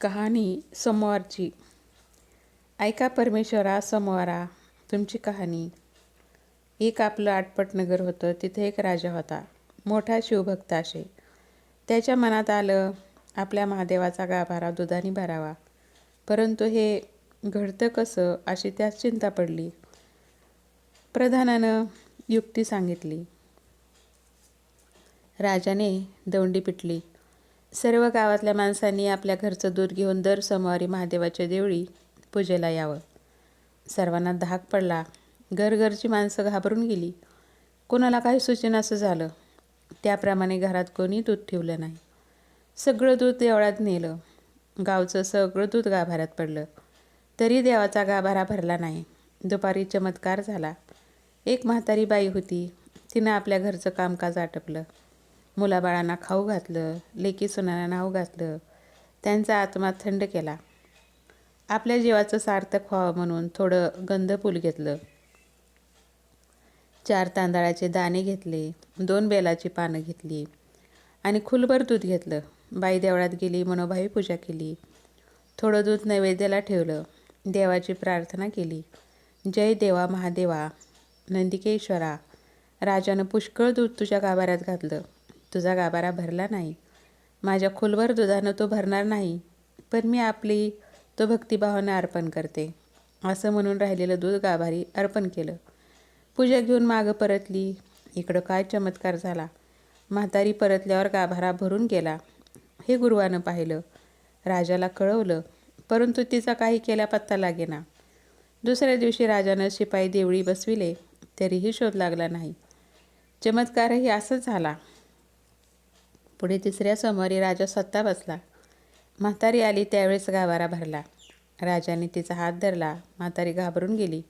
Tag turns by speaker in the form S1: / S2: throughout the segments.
S1: कहाणी सोमवारची ऐका परमेश्वरा सोमवारा तुमची कहाणी. एक आपलं आटपट नगर होतं तिथे एक राजा होता मोठा शिवभक्त असे. त्याच्या मनात आलं आपल्या महादेवाचा गाभारा दुधाने भरावा. परंतु हे घडतं कसं अशी त्यास चिंता पडली. प्रधानानं युक्ती सांगितली. राजाने दौंडी पिटली. सर्व गावातल्या माणसांनी आपल्या घरचं दूध घेऊन दर सोमवारी महादेवाच्या देवळी पूजेला यावं. सर्वांना धाक पडला. घरघरची माणसं घाबरून गेली. कोणाला काही सूचना असं झालं? त्याप्रमाणे घरात कोणी दूध ठेवलं नाही. सगळं दूध देवळात नेलं. गावचं सगळं दूध गाभाऱ्यात पडलं. तरी देवाचा गाभारा भरला नाही. दुपारी चमत्कार झाला. एक म्हातारी बाई होती. तिनं आपल्या घरचं कामकाज आटपलं. मुलाबाळांना खाऊ घातलं लेकी सुनांना नाव घातलं त्यांचा आत्मा थंड केला. आपल्या जीवाचं सार्थक व्हावं म्हणून थोडं गंधपूल घेतलं. चार तांदळाचे दाणे घेतले दोन बेलाची पानं घेतली आणि खुलभर दूध घेतलं. बाई देवळात गेली मनोभावी पूजा केली. थोडं दूध नैवेद्याला ठेवलं देवाची प्रार्थना केली. जय देवा महादेवा नंदिकेश्वरा राजानं पुष्कळ दूध तुझ्या गाभाऱ्यात घातलं. तुझा गाभारा भरला नाही. माझ्या खोलवर दुधानं तो भरणार नाही पण मी आपली तो भक्तिभावानं अर्पण करते असं म्हणून राहिलेलं दूध गाभारी अर्पण केलं. पूजा घेऊन मागं परतली. इकडं काय चमत्कार झाला. म्हातारी परतल्यावर गाभारा भरून गेला. हे गुरुवानं पाहिलं. राजाला कळवलं परंतु तिचा काही केला पत्ता लागेना. दुसऱ्या दिवशी राजानं शिपाई देवळी बसविले तरीही शोध लागला नाही. चमत्कारही असंच झाला. पुढे तिसऱ्या सोमवारी राजा स्वतः बसला. म्हातारी आली त्यावेळेस गावारा भरला. राजाने तिचा हात धरला. म्हातारी घाबरून गेली.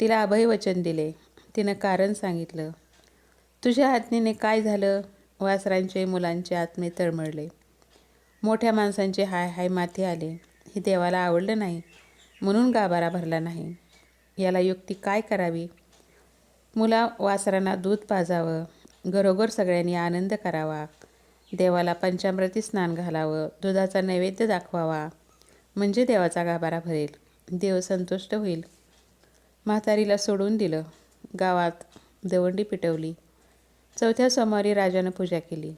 S1: तिला अभय वचन दिले. तिनं कारण सांगितलं. तुझ्या आज्ञेने काय झालं? वासरांचे मुलांचे आत्मे तळमळले. मोठ्या माणसांचे हाय हाय माथे आले. हे देवाला आवडलं नाही. म्हणून गाभारा भरला नाही. याला युक्ती काय करावी? मुला वासरांना दूध पाजावं. घरोघर सगळ्यांनी आनंद करावा. देवाला पंचामृती स्नान घालावं दुधाचा नैवेद्य दाखवावा. म्हणजे देवाचा गाभारा भरेल. देव संतुष्ट होईल. म्हातारीला सोडून दिलं. गावात दवंडी पिटवली. चौथ्या सोमवारी राजानं पूजा केली.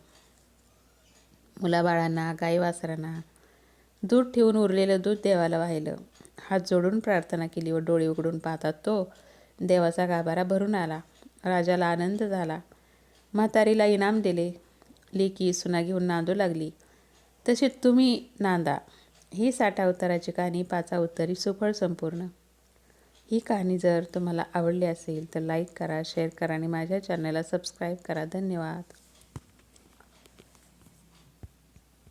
S1: मुलाबाळांना गाई वासरांना दूध ठेवून उरलेलं दूध देवाला वाहिलं. हात जोडून प्रार्थना केली व डोळे उघडून पाहतात तो देवाचा गाभारा भरून आला. राजाला आनंद झाला. म्हातारीला इनाम दिले. लेकी सुना घेऊन नांदू लागली. तशी तुम्ही नांदा. ही साठा उत्तराची कहाणी पाचा उत्तरी सुफळ संपूर्ण. ही कहाणी जर तुम्हाला आवडली असेल तर लाईक करा शेअर करा आणि माझ्या चॅनलला सबस्क्राईब करा. धन्यवाद.